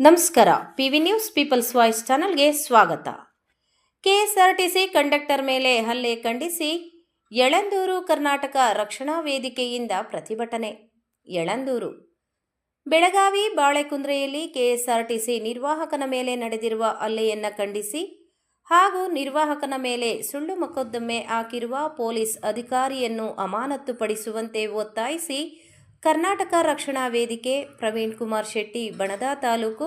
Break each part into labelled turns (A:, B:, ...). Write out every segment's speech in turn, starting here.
A: ನಮಸ್ಕಾರ. P V news peoples voice ಚಾನಲ್ಗೆ ಸ್ವಾಗತ. ಕೆಎಸ್ಆರ್ಟಿಸಿ ಕಂಡಕ್ಟರ್ ಮೇಲೆ ಹಲ್ಲೆ ಖಂಡಿಸಿ ಯಳಂದೂರು ಕರ್ನಾಟಕ ರಕ್ಷಣಾ ವೇದಿಕೆಯಿಂದ ಪ್ರತಿಭಟನೆ. ಯಳಂದೂರು. ಬೆಳಗಾವಿ ಬಾಳೆಕುಂದ್ರೆಯಲ್ಲಿ ಕೆಎಸ್ಆರ್ಟಿಸಿ ನಿರ್ವಾಹಕನ ಮೇಲೆ ನಡೆದಿರುವ ಹಲ್ಲೆಯನ್ನು ಖಂಡಿಸಿ ಹಾಗೂ ನಿರ್ವಾಹಕನ ಮೇಲೆ ಸುಳ್ಳು ಮೊಕದ್ದಮೆ ಹಾಕಿರುವ ಪೊಲೀಸ್ ಅಧಿಕಾರಿಯನ್ನು ಅಮಾನತ್ತುಪಡಿಸುವಂತೆ ಒತ್ತಾಯಿಸಿ ಕರ್ನಾಟಕ ರಕ್ಷಣಾ ವೇದಿಕೆ, ಪ್ರವೀಣ್ ಕುಮಾರ್ ಶೆಟ್ಟಿ, ಬಣದ ತಾಲೂಕು.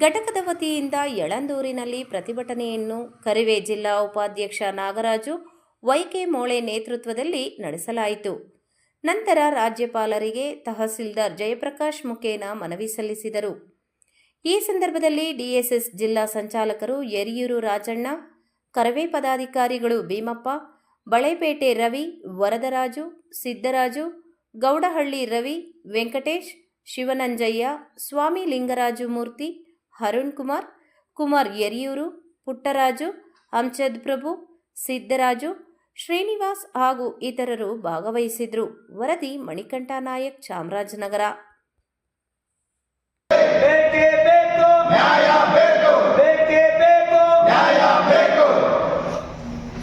A: ಘಟಕದ ವತಿಯಿಂದ ಯಳಂದೂರಿನಲ್ಲಿ ಪ್ರತಿಭಟನೆಯನ್ನು ಕರಿವೆ ಜಿಲ್ಲಾ ಉಪಾಧ್ಯಕ್ಷ ನಾಗರಾಜು ವೈಕೆ ಮೋಳೆ ನೇತೃತ್ವದಲ್ಲಿ ನಡೆಸಲಾಯಿತು. ನಂತರ ರಾಜ್ಯಪಾಲರಿಗೆ ತಹಸೀಲ್ದಾರ್ ಜಯಪ್ರಕಾಶ್ ಮುಖೇನ ಮನವಿ ಸಲ್ಲಿಸಿದರು. ಈ ಸಂದರ್ಭದಲ್ಲಿ ಡಿಎಸ್ಎಸ್ ಜಿಲ್ಲಾ ಸಂಚಾಲಕರು ಯರಿಯೂರು ರಾಜಣ್ಣ, ಕರವೇ ಪದಾಧಿಕಾರಿಗಳು ಭೀಮಪ್ಪ, ಬಳೆಪೇಟೆ ರವಿ, ವರದರಾಜು, ಸಿದ್ದರಾಜು ಗೌಡಹಳ್ಳಿ ರವಿ ವೆಂಕಟೇಶ್ ಶಿವನಂಜಯ್ಯ ಸ್ವಾಮಿ ಲಿಂಗರಾಜು ಮೂರ್ತಿ ಅರುಣ್ ಕುಮಾರ್ ಕುಮಾರ್ ಯರಿಯೂರು ಪುಟ್ಟರಾಜು ಅಂಚದ್ ಪ್ರಭು ಸಿದ್ದರಾಜು ಶ್ರೀನಿವಾಸ್ ಹಾಗೂ ಇತರರು ಭಾಗವಹಿಸಿದ್ರು. ವರದಿ ಮಣಿಕಂಠ ನಾಯಕ್ ಚಾಮರಾಜನಗರ.
B: ಬೇಕೇ ಬೇಕು. ನ್ಯಾಯ ಬೇಕು. ಬೇಕೇ ಬೇಕು. ನ್ಯಾಯ ಬೇಕು.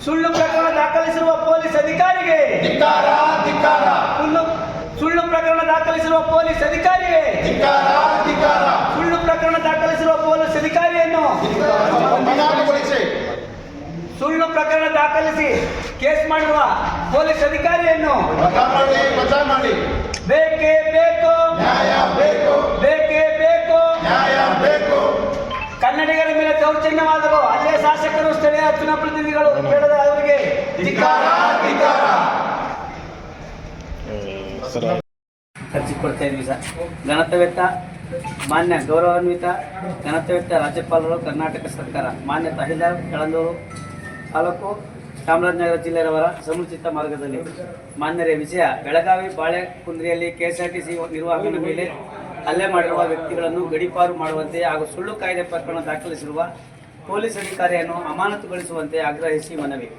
B: ಸುಳ್ಳು ಪ್ರಕರಣ ದಾಖಲಿಸಿರುವ ಪೊಲೀಸ್ ಅಧಿಕಾರಿಗೆ
C: ಧಿಕ್ಕಾರ ಧಿಕ್ಕಾರ
B: ಸುಳ್ಳು ಸುಳ್ಳು ಪ್ರಕರಣ ದಾಖಲಿಸಿರುವ ಪೊಲೀಸ್
C: ಅಧಿಕಾರಿಯೇ?
B: ಸುಳ್ಳು ಪ್ರಕರಣ ದಾಖಲಿಸಿರುವ ಪೊಲೀಸ್ ಅಧಿಕಾರಿಯನ್ನು? ಸುಳ್ಳು ಪ್ರಕರಣ ದಾಖಲಿಸಿ ಕೇಸ್ ಮಾಡುವ ಪೊಲೀಸ್ ಅಧಿಕಾರಿಯನ್ನು? ಬೇಕೇ ಬೇಕು.
C: ನ್ಯಾಯ ಬೇಕು.
B: ಬೇಕೇ ಬೇಕು.
C: ನ್ಯಾಯ ಬೇಕು.
B: ಕನ್ನಡಿಗರ ಮೇಲೆ ದೌರ್ಜನ್ಯವಾದರು ಅಲ್ಲೇ ಶಾಸಕರು ಸ್ಥಳೀಯ ಜನಪ್ರತಿನಿಧಿಗಳು ಬೇಡದ ಅವರಿಗೆ ಹಂಚಿಕೊಳ್ತಾ ಇದ್ವಿ ಸರ್. ಮಾನ್ಯ ಗೌರವಾನ್ವಿತ ಘನತವೆತ್ತ ರಾಜ್ಯಪಾಲರು, ಕರ್ನಾಟಕ ಸರ್ಕಾರ, ಮಾನ್ಯ ತಹಸೀಲ್ದಾರ್, ಕಳಂದೂರು ತಾಲೂಕು, ಚಾಮರಾಜನಗರ ಜಿಲ್ಲೆಯವರ ಸಮುಚಿತ ಮಾರ್ಗದಲ್ಲಿ. ಮಾನ್ಯರೇ ವಿಷಯ ಬೆಳಗಾವಿ, ಬಾಳೆಕುಂದ್ರಿಯಲ್ಲಿ ಕೆಎಸ್ಆರ್ಟಿಸಿ ನಿರ್ವಾಹಕನ ಮೇಲೆ ಹಲ್ಲೆ ಮಾಡಿರುವ ವ್ಯಕ್ತಿಗಳನ್ನು ಗಡೀಪಾರು ಮಾಡುವಂತೆ ಹಾಗೂ ಸುಳ್ಳು ಕಾಯ್ದೆ ಪ್ರಕರಣ ದಾಖಲಿಸಿರುವ ಪೊಲೀಸ್ ಅಧಿಕಾರಿಯನ್ನು ಅಮಾನತುಗೊಳಿಸುವಂತೆ ಆಗ್ರಹಿಸಿ ಮನವಿ.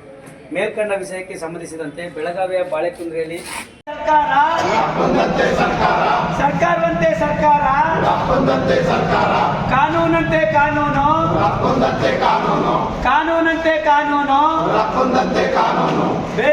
B: ಮೇಲ್ಕಂಡ ವಿಷಯಕ್ಕೆ ಸಂಬಂಧಿಸಿದಂತೆ ಬೆಳಗಾವಿಯ ಬಾಳೆಕುಂದ್ರಿಯಲ್ಲಿ ಸರ್ಕಾರ? ಸರ್ಕಾರವಂತೆ ಸರ್ಕಾರ?
C: ಸರ್ಕಾರ.
B: ಕಾನೂನಂತೆ ಕಾನೂನು?
C: ಒಂದಂತೆ ಕಾನೂನು.
B: ಕಾನೂನಂತೆ ಕಾನೂನು?
C: ಒಂದಂತೆ ಕಾನೂನು.
B: ಬೇ